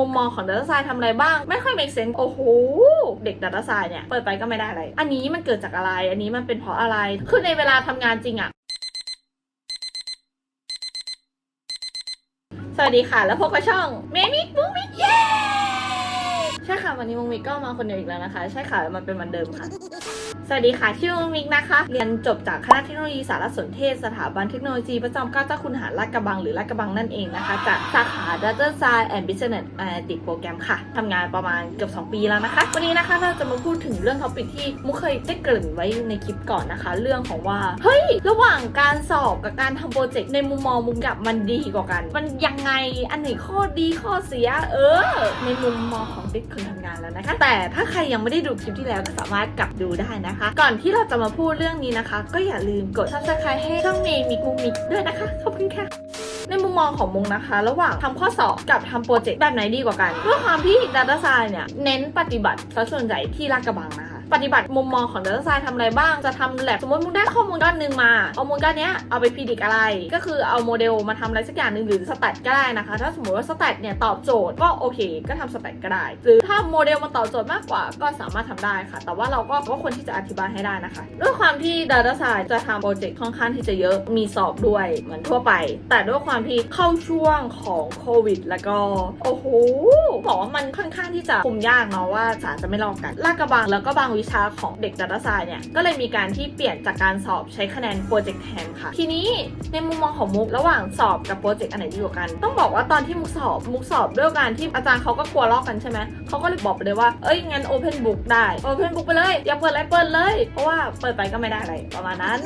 มุมมองของดัตต้าไซทำอะไรบ้าง ไม่ค่อยเมกเซนโอ้โห เด็กดัตต้าไซเนี่ย เปิดไปก็ไม่ได้อะไร อันนี้มันเกิดจากอะไร อันนี้มันเป็นเพราะอะไร คือในเวลาทำงานจริงอะสวัสดีค่ะ แล้วพบกับช่องเมมิกมุกมิกเย้ ช่ค่ะวันนี้มุกมิกก็มาคนเดียวอีกแล้วนะคะ ใช่ค่ะมันเป็นวันเดิมค่ะ สวัสดีค่ะชื่อมุกมิกนะคะ เรียนจบจากคณะเทคโนโลยีสารสนเทศสถาบันเทคโนโลยีประจำเกล้าเจ้าคุณหารลาดกระบังหรือลาดกระบังนั่นเองนะคะ จากสาขา Data Science and Business Analytics โปรแกรมค่ะทำงานประมาณเกือบ 2 ปีแล้วนะคะ วันนี้นะคะเราจะมาพูดถึงเรื่องท็อปิกที่มุกเคยได้เกริ่นไว้ในคลิปก่อนนะคะ เรื่องของว่าเฮ้ยระหว่างการสอบกับการทำโปรเจกต์ในมุมมองมุมกับมันดีกว่ากัน มันยังไงอันไหนข้อดีข้อเสีย เออ ในมุมมองของเด็กคยทำงานแล้วนะคะแต่ถ้าใครยังไม่ได้ดูคลิปที่แล้วก็สามารถกลับดูได้นะคะ ก่อนที่เราจะมาพูดเรื่องนี้นะคะ ก็อย่าลืมกด subscribe ให้ช่องเมย์มิกูมิกด้วยนะคะขอบคุณค่ะในมุมมองของมงนะคะ ระหว่างทำข้อสอบกับทำโปรเจกต์แบบไหนดีกว่ากันด้วยความที่ดัตตาไซน์เนี่ยเน้นปฏิบัติซะส่วนใหญ่ที่ลากกระบังนะคะ ปฏิบัติมุมมองของ Data Science ทำอะไรบ้างจะทำแลบสมมติมุงได้ข้อมูลก้อนหนึ่งมา เอามูลก้อนเนี้ยเอาไปพิจิตอะไร ก็คือเอาโมเดลมาทำอะไรสักอย่างหนึ่งหรือสแตทก็ได้นะคะ ถ้าสมมติว่าสแตทเนี่ยตอบโจทย์ก็โอเค ก็ทำสแตทก็ได้ หรือถ้าโมเดลมันตอบโจทย์มากกว่าก็สามารถทำได้ค่ะ แต่ว่าเราก็ก็ควรที่จะอธิบายให้ได้นะคะ ด้วยความที่ Data Science จะทำโปรเจกต์ค่อนข้างที่จะเยอะมีสอบด้วยเหมือนทั่วไป แต่ด้วยความที่เข้าช่วงของโควิด แล้วก็โอ้โหบอกว่ามันค่อนข้างที่จะคุมยากเนาะว่าสารจะไม่ลอกกันลากกระบังแล้วก็บางวิชาของเด็ก Data Science เนี่ยก็เลยมีการที่เปลี่ยนจากการสอบใช้คะแนนโปรเจกต์แทนค่ะ ทีนี้ในมุมมองของมุกระหว่างสอบกับโปรเจกต์อันไหนดีกว่ากัน ต้องบอกว่าตอนที่มุกสอบมุกสอบด้วยการที่อาจารย์เขาก็กลัวลอกกันใช่ไหมเขาก็เลยบอกไปเลยว่าเอ้ยงั้น Open Book ได้ Open Book ไปเลยอย่าเปิดอะไรเปิดเลย เพราะว่าเปิดไปก็ไม่ได้อะไรประมาณนั้น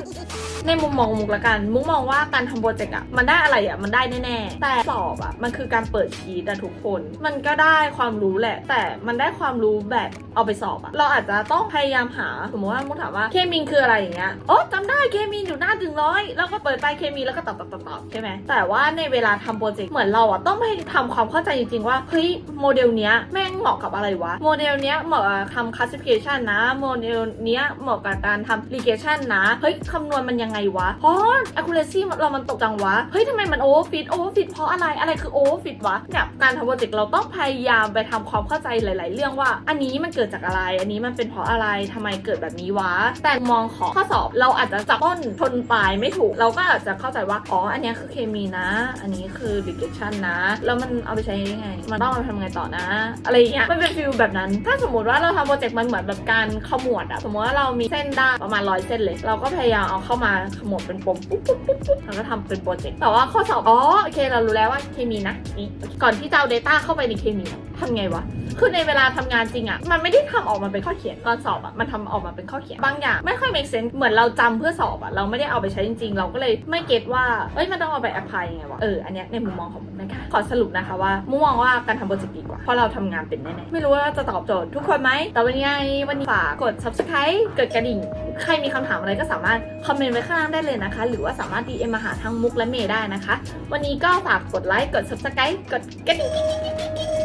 ในมุมมองมุกละกัน มุกมองว่าการทำโปรเจกต์อะมันได้อะไรอะมันได้แน่ๆแต่สอบอะมันคือการเปิดชีตอะทุกคน มันก็ได้ความรู้แหละ แต่มันได้ความรู้แบบเอาไปสอบอะเราอาจจะต้องพยายามหาสมมติว่ามุกถามว่าเคมีคืออะไรอย่างเงี้ยโอ้จำได้เคมีอยู่หน้าถึงร้อยแล้วก็เปิดไปเคมีแล้วก็ตอบตอบตอบตอบใช่ไหมแต่ว่าในเวลาทำโปรเจกต์เหมือนเราอะต้องไปทำความเข้าใจจริงๆว่าเฮ้ยโมเดลเนี้ยแม่งเหมาะกับอะไรวะโมเดลเนี้ยเหมาะกับทำ classification นะโมเดลเนี้ยเหมาะกับการทำ regression นะเฮ้ยคำนวณมันยังไงวะเพราะ accuracy เรามันตกจังวะเฮ้ยทำไมมัน overfit overfit เพราะอะไรอะไรคือ overfit วะเนี่ยการทำโปรเจกต์เราต้องพยายามไปทำความเข้าใจหลาย ๆ เรื่องว่า อันนี้มันเกิดจากอะไร อันนี้มันเป็นเพราะอะไรทำไมเกิดแบบนี้วะ แต่มองของข้อสอบเราอาจจะจับต้นชนปลายไม่ถูก เราก็อาจจะเข้าใจว่า อ๋อ อันนี้คือเคมีนะ อันนี้คือ regression นะ แล้วมันเอาไปใช้ยังไง มันต้องเอาไปทำไงต่อนะ อะไรอย่างเงี้ย มันเป็นฟิลแบบนั้น ถ้าสมมติว่าเราทำโปรเจกต์มันเหมือนแบบการขมวดอะสมมติว่าเรามีเส้นได้ประมาณร้อยเส้นเลย เราก็พยายามเอาเข้ามาขมวดเป็นปมปุ๊บปุ๊บปุ๊บปุ๊บแล้วก็ทำเป็นโปรเจกต์ แต่ว่าข้อสอบ อ๋อ โอเค เรารู้แล้วว่าเคมีนะนี่ก่อนที่จะเอา Data เข้าไปในเคมีทำไงวะ คือในเวลาทำงานจริงอะมันไม่ได้ทำออกมาเป็นข้อเขียนตอนสอบอะมันทำออกมาเป็นข้อเขียนบางอย่าง ไม่ค่อย make sense เหมือนเราจำเพื่อสอบอะเราไม่ได้เอาไปใช้จริงๆ เราก็เลยไม่เก็ตว่าเอ้ยมันต้องเอาไป apply ยังไงวะเอออันเนี้ยในมุมมองของมุกนะคะขอสรุปนะคะว่ามุกมองว่าการทำโปรเจกต์ดีกว่าเพราะเราทำงานเป็นแน่ๆไม่รู้ว่าจะตอบโจทย์ทุกคนไหมแต่วันนี้วันนี้ฝากกด subscribe กดกระดิ่ง ใครมีคำถามอะไรก็สามารถคอมเมนต์ไว้ข้างล่างได้เลยนะคะ หรือว่าสามารถ DM มาหาทางมุกและเมย์ได้นะคะ วันนี้ก็ฝากกดไลค์กด subscribe กดกระดิ่ง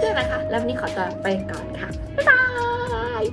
ด้วยนะคะ แล้ววันนี้ขอตัวไปก่อนค่ะ บ๊ายบาย